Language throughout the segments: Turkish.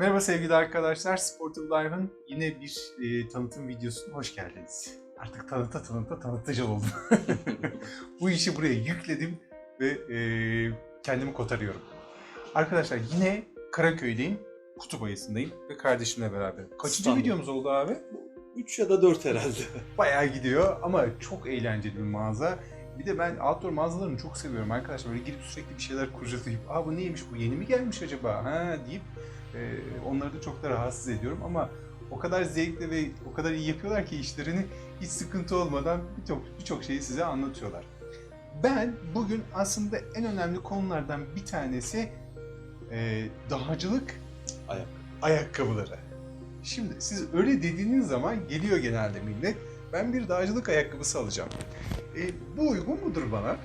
Merhaba sevgili arkadaşlar, Sportive Live'ın yine bir e, tanıtım videosuna hoş geldiniz. Artık tanıta tanıta tanıtıcı oldum. Bu işi buraya yükledim ve e, kendimi kotarıyorum. Arkadaşlar yine Karaköy'deyim, Kutup Ayası'ndayım ve kardeşimle beraber. Kaçıncı İstanbul. videomuz oldu abi? 3 ya da 4 herhalde. Bayağı gidiyor ama çok eğlenceli bir mağaza. Bir de ben outdoor mağazalarını çok seviyorum arkadaşlar. Böyle girip sürekli bir şeyler kurcalayıp ''Aa bu neymiş, bu yeni mi gelmiş acaba?'' ha deyip e, onları da çok da rahatsız ediyorum ama o kadar zevkli ve o kadar iyi yapıyorlar ki işlerini hiç sıkıntı olmadan birçok birçok şeyi size anlatıyorlar. Ben bugün aslında en önemli konulardan bir tanesi e, dağcılık Ayak. ayakkabıları. Şimdi siz öyle dediğiniz zaman geliyor genelde millet. Ben bir dağcılık ayakkabısı alacağım. E, bu uygun mudur bana?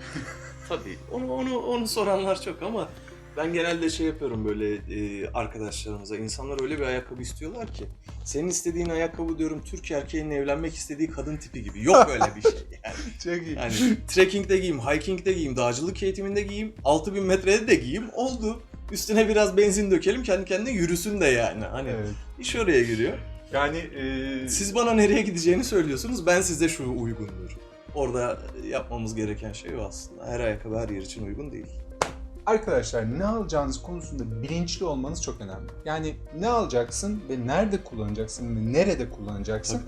Tabii. Onu onu onu soranlar çok ama ben genelde şey yapıyorum böyle e, arkadaşlarımıza. İnsanlar öyle bir ayakkabı istiyorlar ki. Senin istediğin ayakkabı diyorum Türk erkeğinin evlenmek istediği kadın tipi gibi. Yok öyle bir şey. Yani, Çok iyi. yani trekkingde giyeyim, hikingde giyeyim, dağcılık eğitiminde giyeyim, 6000 metrede de giyeyim. Oldu. Üstüne biraz benzin dökelim kendi kendine yürüsün de yani. Hani Evet. iş oraya giriyor. Yani e, Siz bana nereye gideceğini söylüyorsunuz. Ben size şu uygundur. Orada yapmamız gereken şey o aslında. Her ayakkabı her yer için uygun değil. Arkadaşlar ne alacağınız konusunda bilinçli olmanız çok önemli. Yani ne alacaksın ve nerede kullanacaksın ve nerede kullanacaksın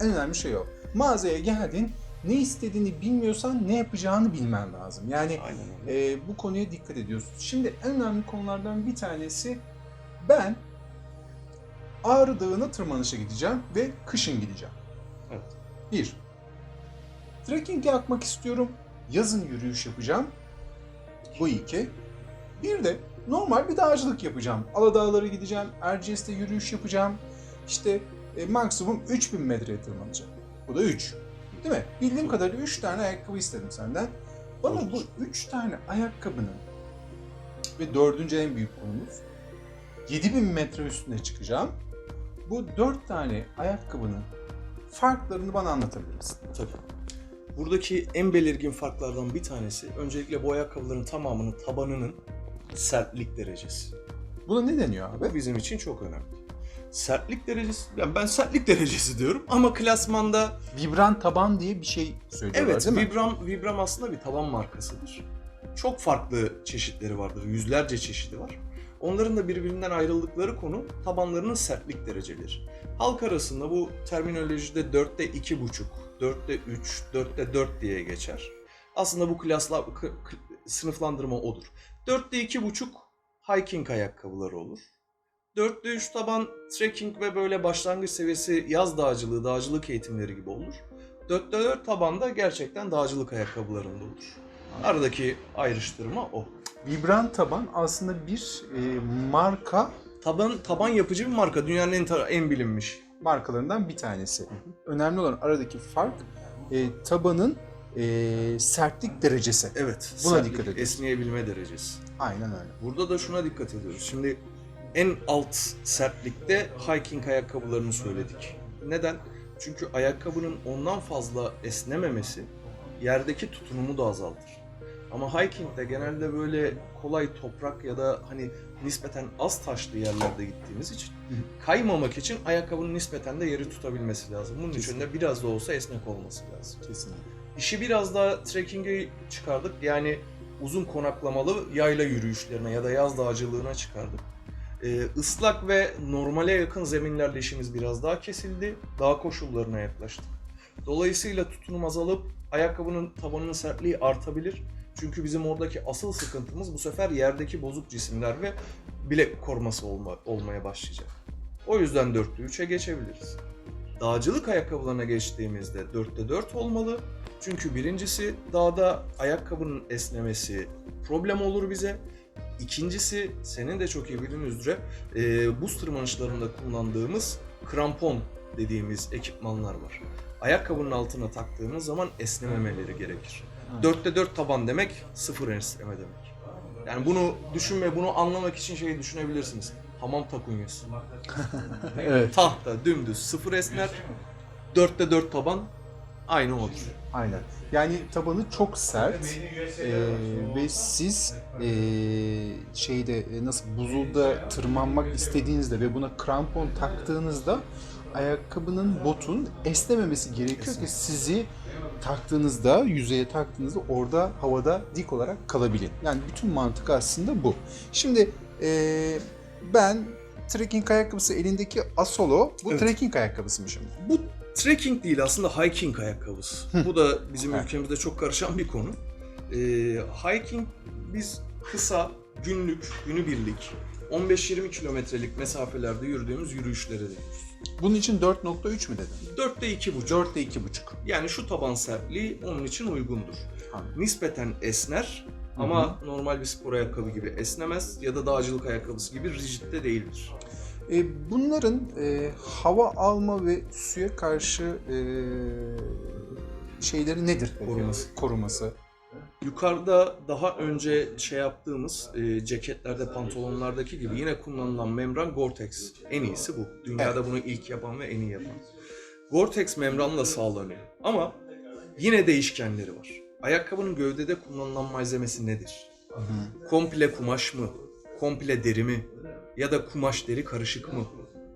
en önemli şey o. Mağazaya geldin ne istediğini bilmiyorsan ne yapacağını bilmen lazım. Yani e, bu konuya dikkat ediyorsun. Şimdi en önemli konulardan bir tanesi ben Ağrı Dağı'na tırmanışa gideceğim ve kışın gideceğim. Evet. Bir, trekking yapmak istiyorum, yazın yürüyüş yapacağım. Bu iki. Bir de normal bir dağcılık yapacağım. Aladağlara gideceğim, Erciyes'te yürüyüş yapacağım. İşte e, maksimum 3000 metreye tırmanacağım. Bu da 3. Değil mi? Bildiğim kadarıyla 3 tane ayakkabı istedim senden. Bana bu 3 tane ayakkabının ve dördüncü en büyük konumuz 7000 metre üstüne çıkacağım. Bu 4 tane ayakkabının farklarını bana anlatabilir misin? Tabii. Buradaki en belirgin farklardan bir tanesi öncelikle bu ayakkabıların tamamının tabanının sertlik derecesi. Buna ne deniyor Bu abi? bizim için çok önemli. Sertlik derecesi, yani ben sertlik derecesi diyorum ama klasmanda Vibran taban diye bir şey söylüyorlar Evet, değil mi? Vibram, Vibram aslında bir taban markasıdır. Çok farklı çeşitleri vardır, yüzlerce çeşidi var. Onların da birbirinden ayrıldıkları konu tabanlarının sertlik dereceleri. Halk arasında bu terminolojide 4'te 2,5, 4'te 3, 4'te 4 diye geçer. Aslında bu klasla, sınıflandırma odur. 4'te 2,5 hiking ayakkabıları olur. 4'te 3 taban trekking ve böyle başlangıç seviyesi yaz dağcılığı, dağcılık eğitimleri gibi olur. 4'te 4 tabanda gerçekten dağcılık ayakkabılarında olur. Aradaki ayrıştırma o. Vibran taban aslında bir e, marka Taban taban yapıcı bir marka. Dünyanın en, en bilinmiş. markalarından bir tanesi. Önemli olan aradaki fark e, tabanın e, sertlik derecesi. Evet. Buna sertlik, dikkat ediyoruz. Esneyebilme derecesi. Aynen öyle. Burada da şuna dikkat ediyoruz. Şimdi en alt sertlikte hiking ayakkabılarını söyledik. Neden? Çünkü ayakkabının ondan fazla esnememesi yerdeki tutunumu da azaltır. Ama hikingde genelde böyle kolay toprak ya da hani nispeten az taşlı yerlerde gittiğimiz için kaymamak için ayakkabının nispeten de yeri tutabilmesi lazım. Bunun için de biraz da olsa esnek olması lazım. Kesinlikle. İşi biraz daha trekking'e çıkardık. Yani uzun konaklamalı yayla yürüyüşlerine ya da yaz dağcılığına çıkardık. Ee, ıslak ve normale yakın zeminlerle işimiz biraz daha kesildi. Dağ koşullarına yaklaştık. Dolayısıyla tutunum azalıp ayakkabının tabanının sertliği artabilir. Çünkü bizim oradaki asıl sıkıntımız bu sefer yerdeki bozuk cisimler ve bilek koruması olma, olmaya başlayacak. O yüzden 4'te 3'e geçebiliriz. Dağcılık ayakkabılarına geçtiğimizde 4'te 4 olmalı. Çünkü birincisi dağda ayakkabının esnemesi problem olur bize. İkincisi senin de çok iyi bildiğin üzere e, buz tırmanışlarında kullandığımız krampon dediğimiz ekipmanlar var. Ayakkabının altına taktığımız zaman esnememeleri gerekir. Dörtte dört taban demek sıfır esneme demek. Yani bunu düşünme, bunu anlamak için şeyi düşünebilirsiniz. Hamam takunyası. evet. Tahta dümdüz sıfır esner. Dörtte dört taban Aynı odur. Aynen. Yani tabanı çok sert Ee, ve siz ee, şeyde e, nasıl buzulda tırmanmak istediğinizde ve buna krampon taktığınızda ayakkabının botun esnememesi gerekiyor ki sizi taktığınızda yüzeye taktığınızda orada havada dik olarak kalabilin. Yani bütün mantık aslında bu. Şimdi ee, ben trekking ayakkabısı elindeki Asolo bu Evet. trekking ayakkabısıymış. Bu trekking değil aslında hiking ayakkabısı. Bu da bizim Evet. ülkemizde çok karışan bir konu. Ee, hiking biz kısa, günlük, günübirlik, 15-20 kilometrelik mesafelerde yürüdüğümüz yürüyüşlere deniyoruz. Bunun için 4.3 mü dedin? 4'te 2,5. 4'te 2.5. Yani şu taban sertliği onun için uygundur. Anladım. Nispeten esner ama normal bir spor ayakkabı gibi esnemez ya da dağcılık ayakkabısı gibi rigid de değildir. E, bunların e, hava alma ve suya karşı e, şeyleri nedir? Koruması. Koruması. Yukarıda daha önce şey yaptığımız e, ceketlerde, pantolonlardaki gibi yine kullanılan membran Gore-Tex. En iyisi bu. Dünyada bunu ilk yapan ve en iyi yapan. Gore-Tex membranla sağlanıyor. Ama yine değişkenleri var. Ayakkabının gövdede kullanılan malzemesi nedir? Komple kumaş mı? Komple deri mi? Ya da kumaş deri karışık mı?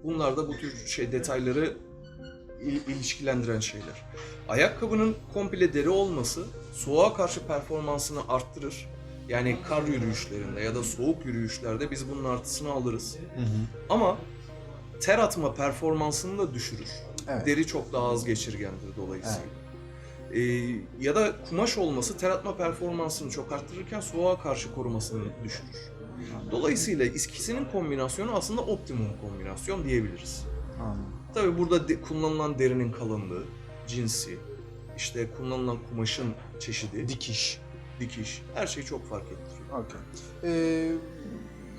Bunlar da bu tür şey detayları il- ilişkilendiren şeyler. Ayakkabının komple deri olması soğuğa karşı performansını arttırır. Yani kar yürüyüşlerinde ya da soğuk yürüyüşlerde biz bunun artısını alırız. Ama ter atma performansını da düşürür. Evet. Deri çok daha az geçirgendir dolayısıyla. Ee, ya da kumaş olması ter atma performansını çok arttırırken soğuğa karşı korumasını düşürür. Dolayısıyla ikisinin kombinasyonu aslında optimum kombinasyon diyebiliriz. Anladım. Tabii burada de- kullanılan derinin kalınlığı, cinsi, işte kullanılan kumaşın çeşidi, Dikiş. dikiş, her şey çok fark ettiriyor. Okay. E,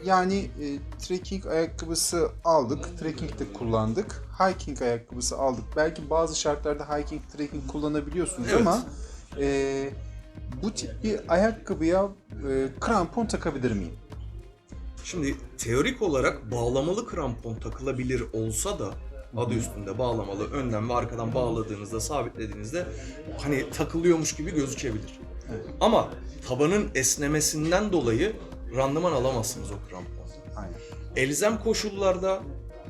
yani e, trekking ayakkabısı aldık. Trekking de kullandık. Hiking ayakkabısı aldık. Belki bazı şartlarda hiking, trekking kullanabiliyorsunuz Evet. ama e, bu tip bir ayakkabıya e, krampon takabilir miyim? Şimdi teorik olarak bağlamalı krampon takılabilir olsa da adı üstünde bağlamalı önden ve arkadan bağladığınızda sabitlediğinizde hani takılıyormuş gibi gözükebilir. Evet. Ama tabanın esnemesinden dolayı randıman alamazsınız o krampon. Aynen. Elzem koşullarda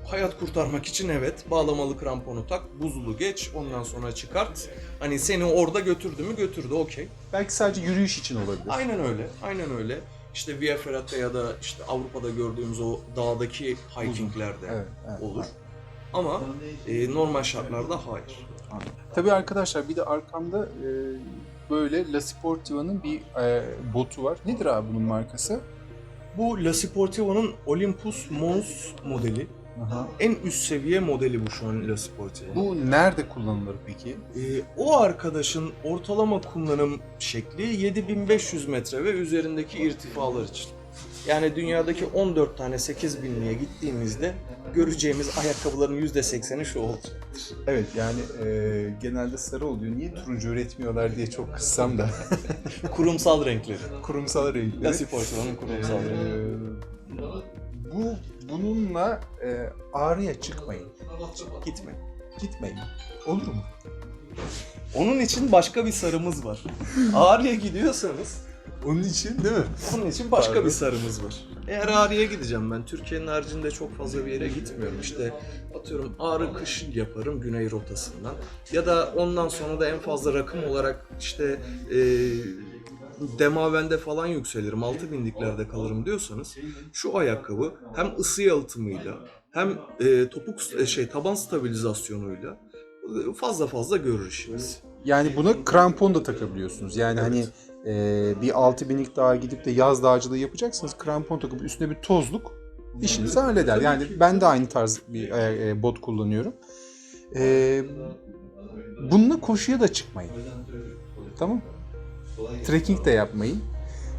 hayat kurtarmak için evet bağlamalı kramponu tak, buzulu geç, ondan sonra çıkart. Hani seni orada götürdü mü götürdü okey. Belki sadece yürüyüş için olabilir. Aynen öyle, aynen öyle. İşte Via Ferrata ya da işte Avrupa'da gördüğümüz o dağdaki hikinglerde Evet, evet. olur. Ama e, normal şartlarda hayır. Tabii arkadaşlar bir de arkamda e, böyle La Sportiva'nın bir e, botu var. Nedir abi bunun markası? Bu La Sportiva'nın Olympus Mons modeli. En üst seviye modeli bu şu an La Sportiva'nın. Bu nerede kullanılır peki? Ee, o arkadaşın ortalama kullanım şekli 7500 metre ve üzerindeki irtifalar için. Yani dünyadaki 14 tane 8000'liğe gittiğimizde göreceğimiz ayakkabıların %80'i şu olacak. Evet yani e, genelde sarı oluyor. Niye turuncu üretmiyorlar diye çok kıssam da. Kurumsal renkleri. Kurumsal renkleri. Sportiva'nın kurumsal E, renkleri. bu bununla e, ağrıya çıkmayın. Gitme. Gitmeyin. Olur mu? Onun için başka bir sarımız var. Ağrı'ya gidiyorsanız Onun için değil mi? Bunun için başka Pardon. bir sarımız var. Eğer Ağrı'ya gideceğim ben. Türkiye'nin haricinde çok fazla bir yere gitmiyorum. İşte atıyorum Ağrı kış yaparım güney rotasından. Ya da ondan sonra da en fazla rakım olarak işte e, Demaven'de falan yükselirim. Altı binliklerde kalırım diyorsanız şu ayakkabı hem ısı yalıtımıyla hem e, topuk e, şey taban stabilizasyonuyla fazla fazla görür işimiz. Yani buna krampon da takabiliyorsunuz. Yani Evet. hani e, bir 6000'lik dağa gidip de yaz dağcılığı yapacaksınız. Krampon takıp üstüne bir tozluk işinizi halleder. Yani ben de aynı tarz bir aya- e, bot kullanıyorum. E, bununla koşuya da çıkmayın. Tamam Trekking de yapmayın.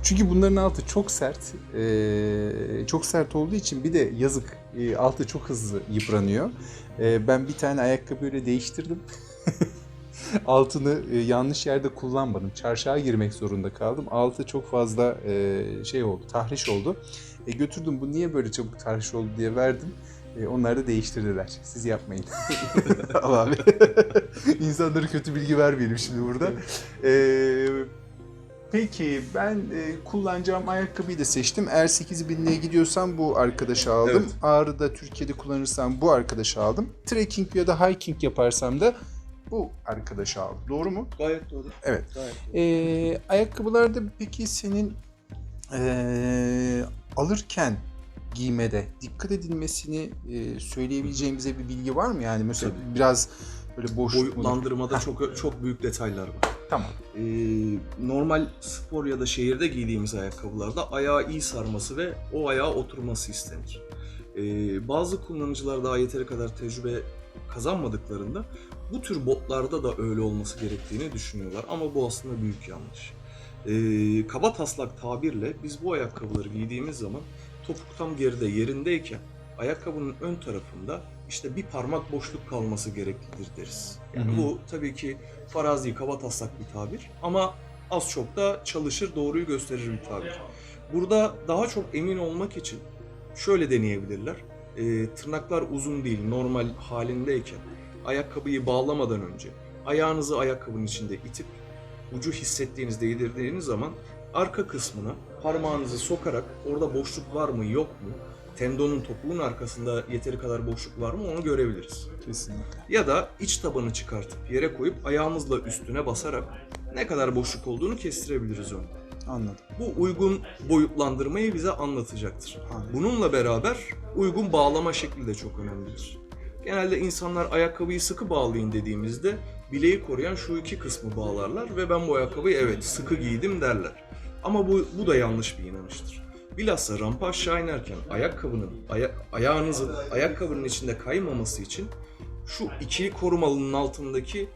Çünkü bunların altı çok sert. E, çok sert olduğu için bir de yazık e, altı çok hızlı yıpranıyor. E, ben bir tane ayakkabı öyle değiştirdim. altını e, yanlış yerde kullanmadım. Çarşıya girmek zorunda kaldım. Altı çok fazla e, şey oldu, tahriş oldu. E, götürdüm bu niye böyle çabuk tahriş oldu diye verdim. E, onlar da değiştirdiler. Siz yapmayın. Al abi. İnsanlara kötü bilgi vermeyelim şimdi burada. E, peki ben e, kullanacağım ayakkabıyı da seçtim. Eğer 8000'liğe gidiyorsam bu arkadaşı aldım. Evet. Ağrı'da Türkiye'de kullanırsam bu arkadaşı aldım. Trekking ya da hiking yaparsam da bu arkadaşı aldım. Doğru mu? Gayet doğru. Evet. Gayet doğru. Ee, ayakkabılarda peki senin ee, alırken giymede dikkat edilmesini ee, söyleyebileceğin bize bir bilgi var mı? Yani mesela Tabii. biraz böyle boş Boyutlandırmada çok çok büyük detaylar var. Tamam. Ee, normal spor ya da şehirde giydiğimiz ayakkabılarda ayağı iyi sarması ve o ayağa oturması istenir. Ee, bazı kullanıcılar daha yeteri kadar tecrübe kazanmadıklarında bu tür botlarda da öyle olması gerektiğini düşünüyorlar ama bu aslında büyük yanlış. Ee, kaba taslak tabirle biz bu ayakkabıları giydiğimiz zaman topuk tam geride yerindeyken ayakkabının ön tarafında işte bir parmak boşluk kalması gereklidir deriz. Yani Hı hı. bu tabii ki farazi kaba taslak bir tabir ama az çok da çalışır doğruyu gösterir bir tabir. Burada daha çok emin olmak için şöyle deneyebilirler. Ee, tırnaklar uzun değil normal halindeyken ayakkabıyı bağlamadan önce ayağınızı ayakkabının içinde itip ucu hissettiğiniz değdirdiğiniz zaman arka kısmına parmağınızı sokarak orada boşluk var mı yok mu tendonun topuğun arkasında yeteri kadar boşluk var mı onu görebiliriz. Kesinlikle. Ya da iç tabanı çıkartıp yere koyup ayağımızla üstüne basarak ne kadar boşluk olduğunu kestirebiliriz onu. Anladım. Bu uygun boyutlandırmayı bize anlatacaktır. Anladım. Bununla beraber uygun bağlama şekli de çok önemlidir. Genelde insanlar ayakkabıyı sıkı bağlayın dediğimizde bileği koruyan şu iki kısmı bağlarlar ve ben bu ayakkabıyı evet sıkı giydim derler. Ama bu, bu da yanlış bir inanıştır. Bilhassa rampa aşağı inerken ayakkabının, aya- ayağınızın ayakkabının içinde kaymaması için şu ikili korumalının altındaki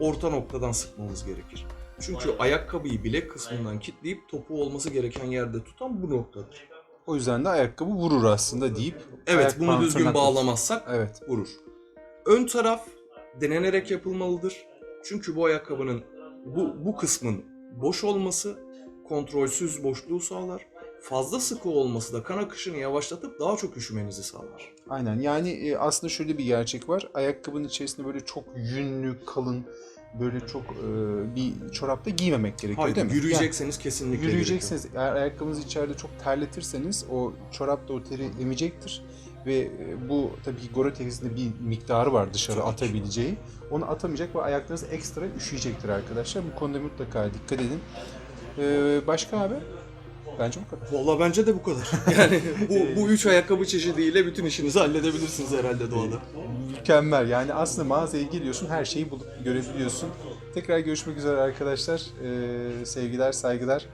orta noktadan sıkmamız gerekir. Çünkü ayakkabıyı bilek kısmından kilitleyip topuğu olması gereken yerde tutan bu noktadır. O yüzden de ayakkabı vurur aslında deyip Evet ayak bunu düzgün bağlamazsak Evet. vurur. Ön taraf denenerek yapılmalıdır. Çünkü bu ayakkabının bu, bu kısmın boş olması kontrolsüz boşluğu sağlar. Fazla sıkı olması da kan akışını yavaşlatıp daha çok üşümenizi sağlar. Aynen. Yani e, aslında şöyle bir gerçek var. Ayakkabının içerisinde böyle çok yünlü, kalın böyle çok e, bir çorapta giymemek gerekiyor Hayır, değil mi? yürüyecekseniz kesinlikle Yani gerek yok. yürüyeceksiniz. Eğer ayakkabınızı içeride çok terletirseniz o çorap da o teri emecektir. Ve e, bu tabii ki Gore-Tex'in de bir miktarı var dışarı Tabii ki. atabileceği. Onu atamayacak ve ayaklarınız ekstra üşüyecektir arkadaşlar. Bu konuda mutlaka dikkat edin. Ee, başka abi? Bence bu kadar. Valla bence de bu kadar. Yani bu, bu üç ayakkabı çeşidiyle bütün işinizi halledebilirsiniz herhalde doğada. Mükemmel. Yani aslında mağazaya geliyorsun, her şeyi bulup görebiliyorsun. Tekrar görüşmek üzere arkadaşlar. Ee, sevgiler, saygılar.